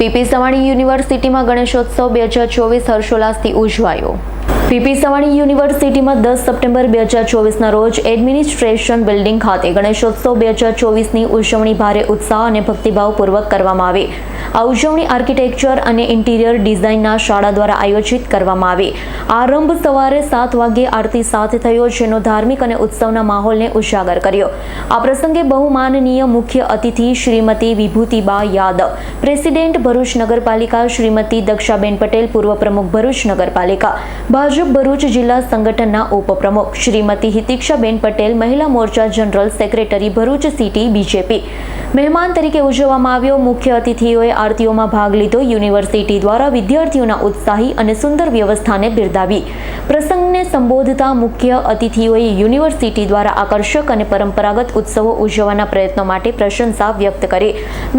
PP Savani યુનિવર્સિટીમાં ગણેશોત્સવ બે હજાર ચોવીસ હર્ષોલ્લાસથી ઉજવાયો. પીપી સવાણી યુનિવર્સિટીમાં દસ સપ્ટેમ્બર બે હજાર ચોવીસના રોજ એડમિનિસ્ટ્રેશન બિલ્ડિંગ ખાતે ગણેશોત્સવ બે હજાર ચોવીસની ઉજવણી ભારે ઉત્સાહ અને ભક્તિભાવપૂર્વક કરવામાં આવી. આ ઉજવણી આર્કિટેક્ચર અને ઇન્ટિરિયર ડિઝાઇનના શાળા દ્વારા આયોજિત કરવામાં આવી. આરંભ સવારે સાત વાગ્યે આરતી સાથે થયો, જેનો ધાર્મિક અને ઉત્સવના માહોલને ઉજાગર કર્યો. આ પ્રસંગે બહુમાનનીય મુખ્ય અતિથિ શ્રીમતી વિભૂતિબા યાદવ, પ્રેસિડેન્ટ ભરૂચ નગરપાલિકા શ્રીમતી દક્ષાબેન પટેલ, પૂર્વ પ્રમુખ ભરૂચ નગરપાલિકા, ભાજપ ભરૂચ જિલ્લા સંગઠનના ઉપપ્રમુખ શ્રીમતી હિતિક્ષાબેન પટેલ મહિલા મોરચા general secretary Bharuch city BJP. મહેમાન તરીકે ઉજવવામાં આવ્યો. મુખ્ય અતિથિઓએ આરતીઓમાં ભાગ લીધો. યુનિવર્સિટી દ્વારા વિદ્યાર્થીઓના ઉત્સાહી અને સુંદર વ્યવસ્થાને બિરદાવી પ્રસંગને સંબોધતા મુખ્ય અતિથિઓએ યુનિવર્સિટી દ્વારા આકર્ષક અને પરંપરાગત ઉત્સવો ઉજવવાના પ્રયત્નો માટે પ્રશંસા વ્યક્ત કરી.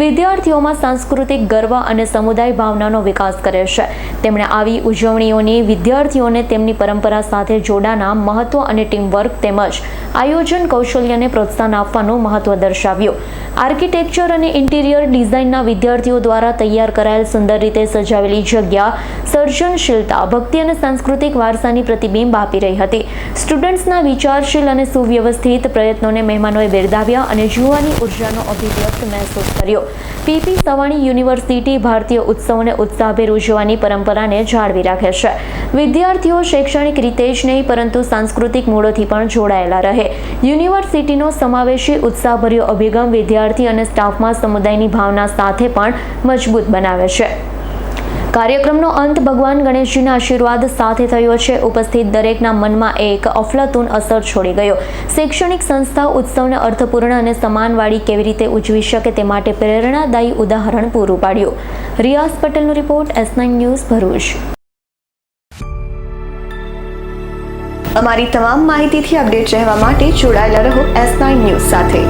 વિદ્યાર્થીઓમાં સાંસ્કૃતિક ગર્વ અને સમુદાય ભાવનાનો વિકાસ કરે છે. તેમણે આવી ઉજવણીઓની વિદ્યાર્થીઓને તેમની પરંપરા સાથે જોડાના મહત્વ અને ટીમવર્ક તેમજ આયોજન કૌશલ્યને પ્રોત્સાહન આપવાનું મહત્વ દર્શાવ્યું. આર્કિટેક્ચર અને ઇન્ટિરિયર ડિઝાઇનના વિદ્યાર્થીઓ દ્વારા તૈયાર કરાયેલ સુંદર રીતે સજાવેલી જગ્યા, સર્જનશીલતા, ભક્તિ અને સાંસ્કૃતિક વારસાની પ્રતિબિંબ આપી રહી હતી. સ્ટુડન્ટ્સના વિચારશીલ અને સુવ્યવસ્થિત પ્રયત્નોને મહેમાનોએ બિરદાવ્યા અને જુવાની ઉર્જાનો અભિવ્યક્ત મહેસૂસ કર્યો. પીપી સવાણી યુનિવર્સિટી ભારતીય ઉત્સવોને ઉત્સાહભેર ઉજવવાની પરંપરાને જાળવી રાખે છે. વિદ્યાર્થીઓ શૈક્ષણિક રીતે જ નહીં, પરંતુ સાંસ્કૃતિક મૂળોથી પણ જોડાયેલા રહે. યુનિવર્સિટીનો સમાવેશી ઉત્સાહભર્યો અભિગમ વિદ્યાર્થી અને સ્ટાફમાં સમુદાયની ભાવના સાથે પણ મજબૂત બનાવે છે. કાર્યક્રમનો અંત ભગવાન ગણેશજીના આશીર્વાદ સાથે થયો છે. ઉપસ્થિત દરેકના મનમાં એક અફલાતુન અસર છોડી ગયો. શૈક્ષણિક સંસ્થા ઉત્સવને અર્થપૂર્ણ અને સમાનવાળી કેવી રીતે ઉજવી શકે તે માટે પ્રેરણાદાયી ઉદાહરણ પૂરું પાડ્યું. રિયાઝ પટેલનો રિપોર્ટ, એસ ન્યૂઝ ભરૂચ. અમારી તમામ માહિતીથી અપડેટ રહેવા માટે જોડાયેલા રહો એસ ન્યૂઝ સાથે.